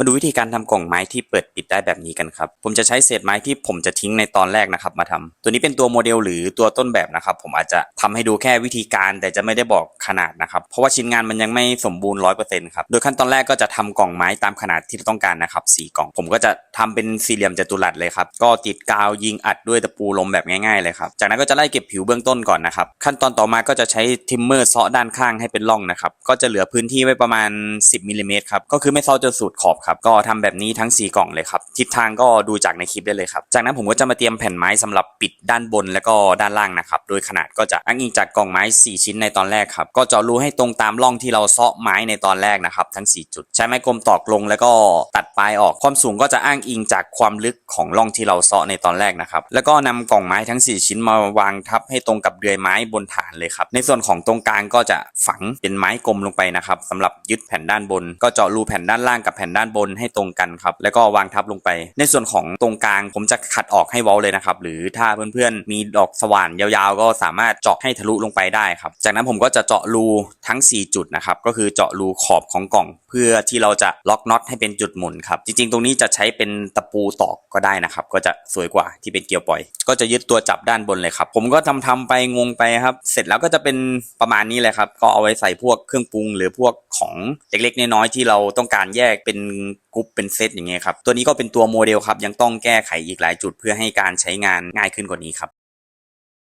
มาดูวิธีการทำกล่องไม้ที่เปิดปิดได้แบบนี้กันครับ ผมจะใช้เศษไม้ที่ผมจะทิ้งในตอนแรกนะครับมาทำตัวนี้เป็นตัวโมเดลหรือตัวต้นแบบนะครับ ผมอาจจะทำให้ดูแค่วิธีการแต่จะไม่ได้บอกขนาดนะครับ เพราะว่าชิ้นงานมันยังไม่สมบูรณ์ร้อยเปอร์เซ็นต์ครับ โดยขั้นตอนแรกก็จะทำกล่องไม้ตามขนาดที่เราต้องการนะครับสี่กล่อง ผมก็จะทำเป็นสี่เหลี่ยมจัตุรัสเลยครับ ก็ติดกาวยิงอัดด้วยตะปูลมแบบง่ายๆเลยครับ จากนั้นก็จะไล่เก็บผิวเบื้องต้นก่อนนะครับ ขั้นตอนต่อมาก็จะใช้ทิมเมอร์เซาะด้านข้างให้เป็นร่องนะครับ ก็จะเหลือพื้นที่ไว้ประมาณ 10มิลลิเมตรครับ ก็คือไม่เซาะจนสุดขอบครับก็ทำแบบนี้ทั้ง 4 กล่องเลยครับทิศทางก็ดูจากในคลิปได้เลยครับจากนั้นผมก็จะมาเตรียมแผ่นไม้สำหรับปิดด้านบนแล้วก็ด้านล่างนะครับโดยขนาดก็จะอ้างอิงจากกล่องไม้ 4 ชิ้นในตอนแรกครับก็เจาะรูให้ตรงตามร่องที่เราเซาะไม้ในตอนแรกนะครับทั้ง 4 จุด ใช้ไม้กลมตอกลงแล้วก็ตัดปลายออกความสูงก็จะอ้างอิงจากความลึกของร่องที่เราเซาะในตอนแรกนะครับแล้วก็นำกล่องไม้ทั้ง 4 ชิ้นมาวางทับให้ตรงกับเดือยไม้บนฐานเลยครับในส่วนของตรงกลางก็จะฝังเป็นไม้กลมลงไปนะครับสำหรับยึดแผ่นด้านบน ก็เจาะรูแผ่นด้านล่างกับแผ่นด้านบนให้ตรงกันครับ แล้วก็วางทับลงไป ในส่วนของตรงกลางผมจะขัดออกให้เว้าเลยนะครับ หรือถ้าเพื่อนๆ มีดอกสว่านยาวๆ ก็สามารถเจาะให้ทะลุลงไปได้ครับ จากนั้นผมก็จะเจาะรูทั้ง 4 จุดนะครับ ก็คือเจาะรูขอบของกล่อง เพื่อที่เราจะล็อกน็อตให้เป็นจุดหมุนครับ จริงๆ ตรงนี้จะใช้เป็นตะปูตอกก็ได้นะครับ ก็จะสวยกว่าที่เป็นเกลียวปล่อย ก็จะยึดตัวจับด้านบนเลยครับ ผมก็ทำทำไปงงไปครับ เสร็จแล้วก็จะเป็นประมาณนี้เลยครับ ก็เอาไว้ใส่พวกเครื่องปรุง หรือพวกของเล็กๆน้อยๆที่เราต้องการแยกเป็นกรุ๊ปเป็นเซตอย่างเงี้ยครับตัวนี้ก็เป็นตัวโมเดลครับยังต้องแก้ไขอีกหลายจุดเพื่อให้การใช้งานง่ายขึ้นกว่านี้ครับ